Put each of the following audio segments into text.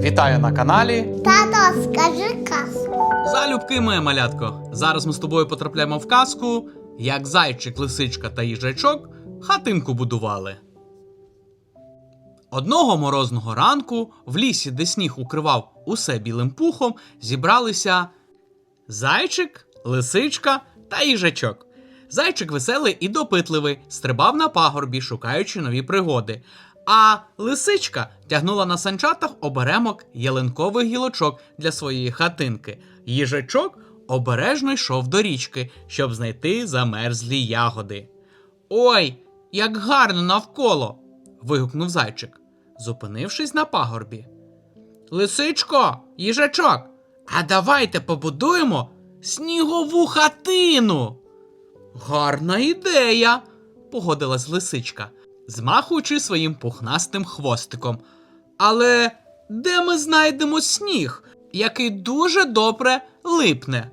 Вітаю на каналі. Тато, скажи казку. Залюбки моє малятко. Зараз ми з тобою потрапляємо в казку, як зайчик, лисичка та їжачок хатинку будували. Одного морозного ранку в лісі, де сніг укривав усе білим пухом, зібралися зайчик, лисичка та їжачок. Зайчик веселий і допитливий, стрибав на пагорбі, шукаючи нові пригоди. А лисичка тягнула на санчатах оберемок ялинкових гілочок для своєї хатинки. Їжачок обережно йшов до річки, щоб знайти замерзлі ягоди. Ой, як гарно навколо. вигукнув зайчик, зупинившись на пагорбі. Лисичко, їжачок, а давайте побудуємо снігову хатину. Гарна ідея, погодилась лисичка, змахуючи своїм пухнастим хвостиком. Але де ми знайдемо сніг, який дуже добре липне?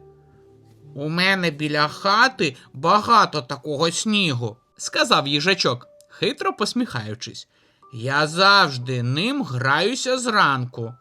У мене біля хати багато такого снігу, сказав їжачок, хитро посміхаючись. Я завжди ним граюся зранку.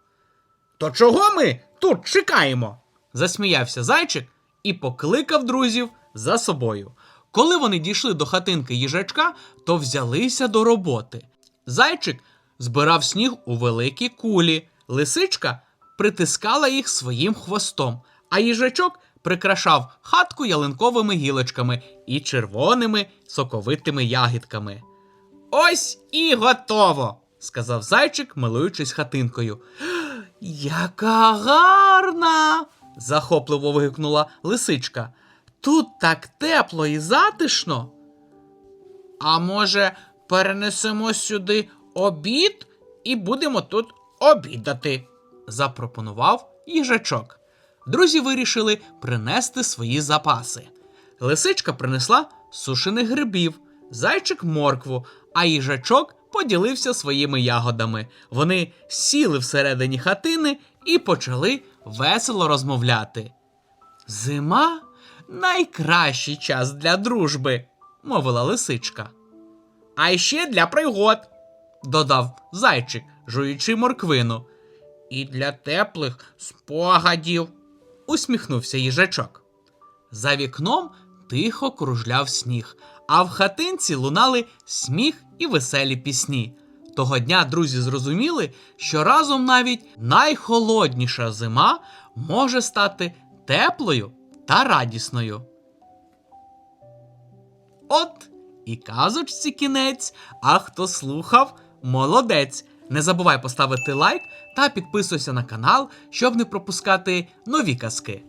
То чого ми тут чекаємо? засміявся зайчик і покликав друзів за собою. Коли вони дійшли до хатинки їжачка, то взялися до роботи. Зайчик збирав сніг у великі кулі, лисичка притискала їх своїм хвостом, а їжачок прикрашав хатку ялинковими гілочками і червоними соковитими ягідками. Ось і готово, сказав зайчик, милуючись хатинкою. Яка гарна. захопливо вигукнула лисичка. Тут так тепло і затишно. А може, перенесемо сюди обід і будемо тут обідати, запропонував їжачок. Друзі вирішили принести свої запаси. Лисичка принесла сушених грибів, зайчик моркву, а їжачок поділився своїми ягодами. Вони сіли всередині хатини і почали весело розмовляти. Зима найкращий час для дружби, мовила лисичка. А ще для пригод, додав зайчик, жуючи морквину. І для теплих спогадів, усміхнувся їжачок. За вікном тихо кружляв сніг, а в хатинці лунали сміх і веселі пісні. Того дня друзі зрозуміли, що разом навіть найхолодніша зима може стати теплою та радісною. От і казочці кінець, а хто слухав, молодець. Не забувай поставити лайк та підписуйся на канал, щоб не пропускати нові казки.